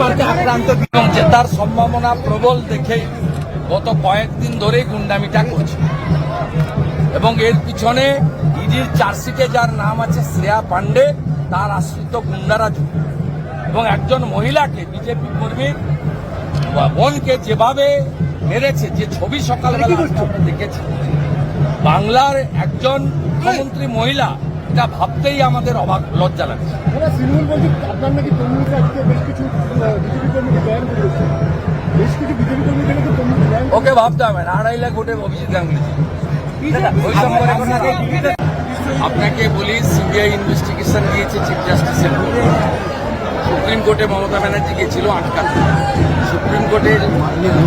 পার্কে আক্রান্ত জেতার সম্ভাবনা প্রবল দেখেই গত কয়েকদিন ধরেই গুন্ডামিটা করছে। এবং এর পিছনে ইডির চার্জশিটে যার নাম আছে শ্রেয়া পান্ডে তার আশ্রিত গুন্ডারা যুক্ত এবং একজন মহিলাকে বিজেপি কর্মীর বোনকে যেভাবে মেরেছে যে ছবি সকালবেলা দেখেছি বাংলার একজন মুখ্যমন্ত্রী মহিলা এটা ভাবতেই আমাদের অবাক লজ্জা লাগছে জয়েন ওকে ভাবতে হবে না আড়াই লাখ ভোটে অভিজিৎ গাঙ্গুলি আপনাকে- বলি সিবিআই ইনভেস্টিগেশন দিয়েছে চিফ জাস্টিসের সুপ্রিম কোর্টে মমতা ব্যানার্জি গিয়েছিল আটকাতে। সুপ্রিম কোর্টের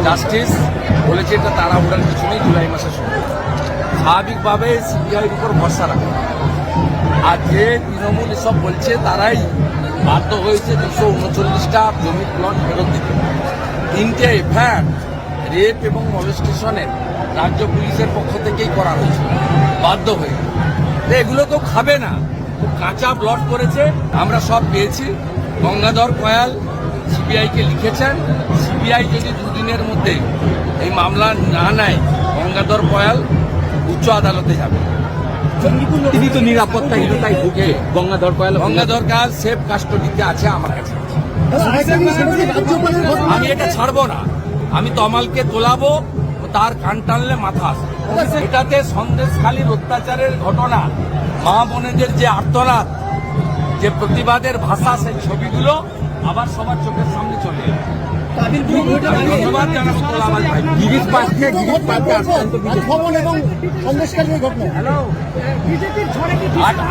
জাস্টিস বলেছে এটা তাড়াহুড়ার কিছু নেই জুলাই মাসের সময় স্বাভাবিকভাবে সিবিআইয়ের উপর ভরসা রাখে আর যে তৃণমূল এসব বলছে, তারাই বাধ্য হয়েছে দুশো উনচল্লিশটা জমির প্লট ফেরত দিতে। তিনটে এফআইআর রেপ এবং মলেস্টেশনের রাজ্য পুলিশের পক্ষ থেকেই করা হয়েছে, বাধ্য হয়ে। এগুলো তো খাবে না। কাঁচা প্লট করেছে, আমরা সব পেয়েছি। গঙ্গাধর কয়াল সিবিআইকে লিখেছেন, সিবিআই যদি দুদিনের মধ্যে এই মামলা না নেয়, গঙ্গাধর কয়াল উচ্চ আদালতে যাবে। তিনি তো নিরাপত্তাহীনতায় ভুগে। গঙ্গাধর কয়াল গঙ্গাধর কাল সেফ কাস্টডিতে আছে আমার কাছে। আমি এটা ছাড়বো না। আমি তমালকে তোলাবো, তার কান টানলে মাথা আসে এটাতে সন্দেশখালীর অত্যাচারের ঘটনা, মা বোনেদের যে আর্তনাদ, যে প্রতিবাদের ভাষা সেই ছবিগুলো আবার সবার চোখের সামনে গিরিশ পার্কে গিরিশ পার্কে আক্রান্ত এবং সন্দেশকারী ঘটনা।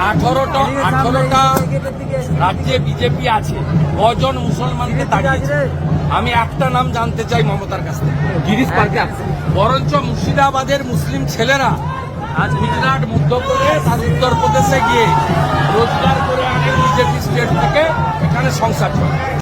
আঠারোটা আঠারোটা রাজ্যে বিজেপি আছে। কজন মুসলমানকে তাড়িয়েছে? আমি একটা নাম জানতে চাই মমতার কাছ থেকে। গিরিশ পার্কে বরঞ্চ মুর্শিদাবাদের মুসলিম ছেলেরা আজ গুজরাট মধ্যপ্রদেশ আর উত্তরপ্রদেশে গিয়ে রোজগার করে আনে বিজেপি স্টেট থেকে। এখানে সংসার চলে।